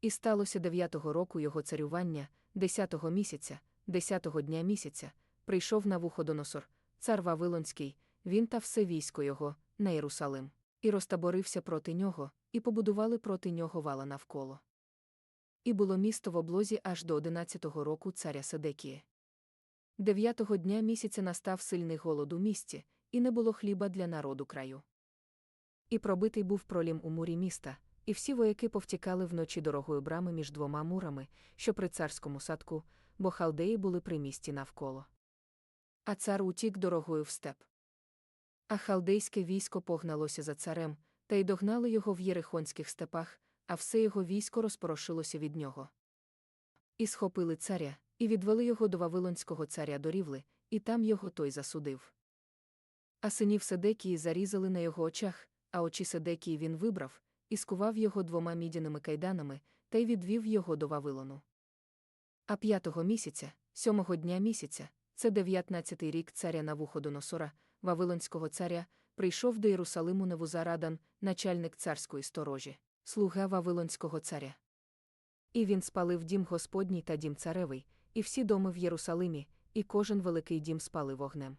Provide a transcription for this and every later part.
І сталося дев'ятого року його царювання, десятого місяця, десятого дня місяця, прийшов на Вуходоносор, цар Вавилонський, він та все військо його, на Єрусалим, і розтаборився проти нього, і побудували проти нього вала навколо. І було місто в облозі аж до одинадцятого року царя Седекії. Дев'ятого дня місяця настав сильний голод у місті, і не було хліба для народу краю. І пробитий був пролім у мурі міста, і всі вояки повтікали вночі дорогою брами між двома мурами, що при царському садку, бо халдеї були при місті навколо. А цар утік дорогою в степ. А халдейське військо погналося за царем, та й догнали його в єрихонських степах, а все його військо розпорошилося від нього. І схопили царя, і відвели його до Вавилонського царя до Рівли, і там його той засудив. А синів Седекії зарізали на його очах, а очі Седекії він вибрав, і скував його двома мідяними кайданами, та й відвів його до Вавилону. А п'ятого місяця, сьомого дня місяця, це дев'ятнадцятий рік царя Навуходоносора, Вавилонського царя, прийшов до Єрусалиму Невузарадан, начальник царської сторожі, слуга Вавилонського царя. І він спалив дім Господній та дім царевий, і всі доми в Єрусалимі, і кожен великий дім спалив вогнем.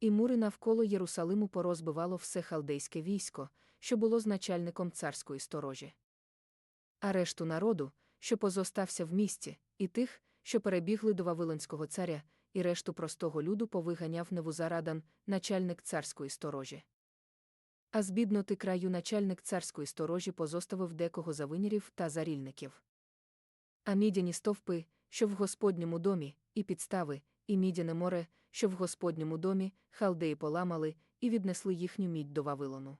І мури навколо Єрусалиму порозбивало все халдейське військо, що було з начальником царської сторожі. А решту народу, що позостався в місті, і тих, що перебігли до Вавилонського царя, і решту простого люду повиганяв Невузарадан, начальник царської сторожі. А з бідноти краю начальник царської сторожі позоставив декого завинірів та зарільників. А мідяні стовпи, що в Господньому домі, і підстави, і мідяне море, що в Господньому домі, халдеї поламали, і віднесли їхню мідь до Вавилону.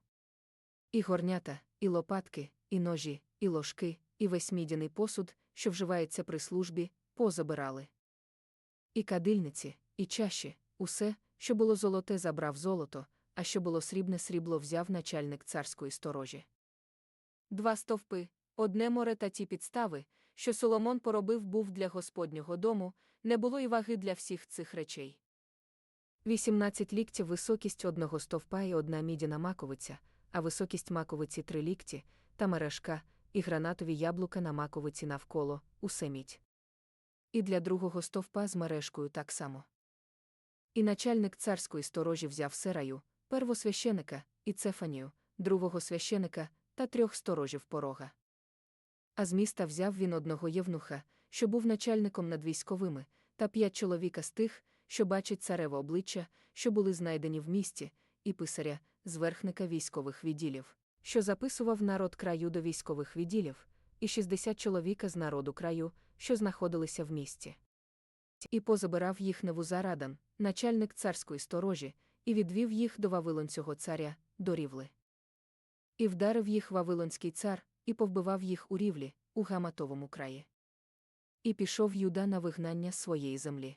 І горнята, і лопатки, і ножі, і ложки, і весь мідяний посуд, що вживається при службі, позабирали. І кадильниці, і чаші, усе, що було золоте, забрав золото, а що було срібне срібло взяв начальник царської сторожі. Два стовпи, одне море та ті підстави, що Соломон поробив був для Господнього дому, не було й ваги для всіх цих речей. Вісімнадцять ліктів високість одного стовпа і одна мідяна маковиця, а високість маковиці три лікті, та мережка, і гранатові яблука на маковиці навколо, усе мідь. І для другого стовпа з мережкою так само. І начальник царської сторожі взяв сераю, первосвященика, і Цефанію, другого священика та трьох сторожів порога. А з міста взяв він одного євнуха, що був начальником над військовими, та п'ять чоловіка з тих, що бачать цареве обличчя, що були знайдені в місті, і писаря, зверхника військових відділів, що записував народ краю до військових відділів, і 60 чоловіка з народу краю, що знаходилися в місті. І позабирав їх Невузарадан, начальник царської сторожі, і відвів їх до Вавилонцього царя, до рівли. І вдарив їх Вавилонський цар, і повбивав їх у рівлі, у Гаматовому краї. І пішов Юда на вигнання своєї землі.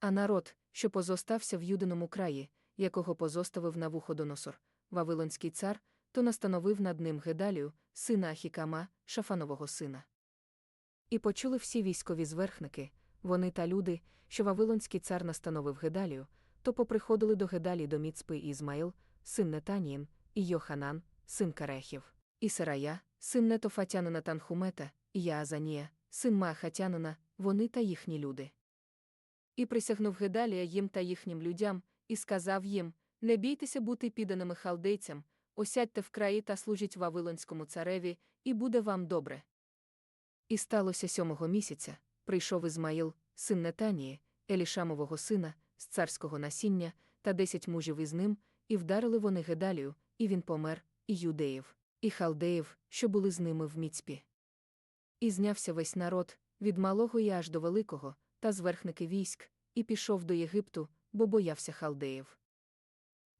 А народ, що позостався в Юдиному краї, якого позоставив на Вуходоносор, Вавилонський цар, то настановив над ним Гедалію, сина Ахікама, Шафанового сина. І почули всі військові зверхники, вони та люди, що Вавилонський цар настановив Гедалію, то поприходили до Гедалі до Міцпи Ізмаїл, син Нетаніїн, і Йоханан, син Карехів, і Сарая, син Нетофатянина Танхумета, і Яазанія, син Маахатянина, вони та їхні люди. І присягнув Гедалія їм та їхнім людям, і сказав їм: Не бійтеся бути підданими халдейцям, осядьте в краї та служіть Вавилонському цареві, і буде вам добре. І сталося сьомого місяця, прийшов Ізмаїл, син Нетанії, Елішамового сина, з царського насіння, та десять мужів із ним, і вдарили вони Гедалію, і він помер, і юдеїв, і халдеїв, що були з ними в міцпі. І знявся весь народ, від малого і аж до великого, та зверхники військ, і пішов до Єгипту, бо боявся халдеїв.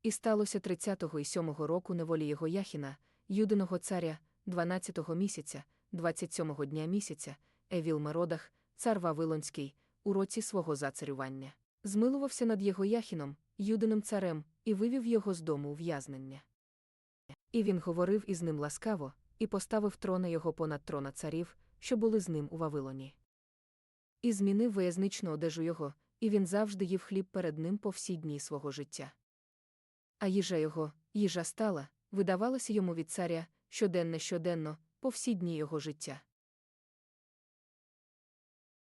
І сталося 30-го і 7-го року неволі його Яхіна, юдиного царя, 12-го місяця, 27-го дня місяця, Евіл Меродах, цар Вавилонський, у році свого зацарювання. Змилувався над його Яхіном, юдиним царем, і вивів його з дому ув'язнення. І він говорив із ним ласкаво, і поставив трона його понад трона царів, що були з ним у Вавилоні. І змінив виязничну одежу його, і він завжди їв хліб перед ним по всі дні свого життя. А їжа його, їжа стала, видавалася йому від царя, щоденне щоденно, по всі дні його життя.